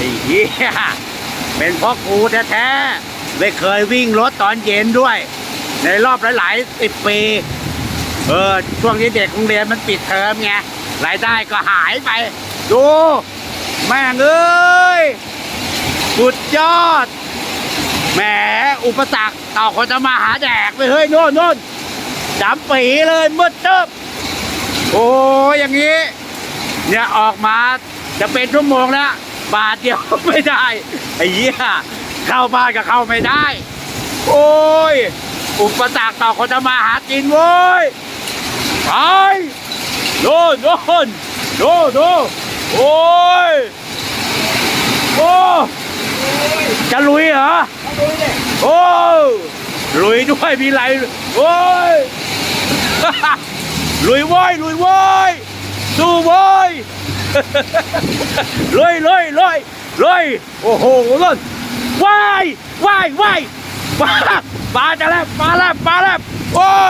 ไอ้เหี้ยเป็นเพราะกูแท้ๆไม่เคยวิ่งรถตอนเย็นด้วย ในรอบหลายๆสิบปีเออช่วงนี้เด็กโรงเรียนมันปิดเทอมไงรายได้ก็หายไป ดู แม่งเอ้ยสุดยอดแหมอุปสรรคต่อคนจะมาหาแดกไปเฮ้ยโน่นโน่นดำปีเลยมืดตึ๊บโอ้อย่างนี้ เนี่ยออกมาจะเป็นชั่วโมงแล้ว บาทเดียวไม่ได้ไอ้เหี้ยเข้าบ้านก็เข้าไม่ได้ โอ้ย อุปสรรคต่อคนจะมาหากินเว้ยไปโน่นโน่นโน่นโน่นโอ้ยโอ้จะลุยเหรอโอ้ลุยด้วยมีไรโอ้ยลุยว้ยลุยว้ยสู้ว้ ลอยลอยลอยลอยโอ้โหล้นว้ายว้ายว้ายปลาปลาจะแล้วปลาแล้วปลาแล้วโอ้ย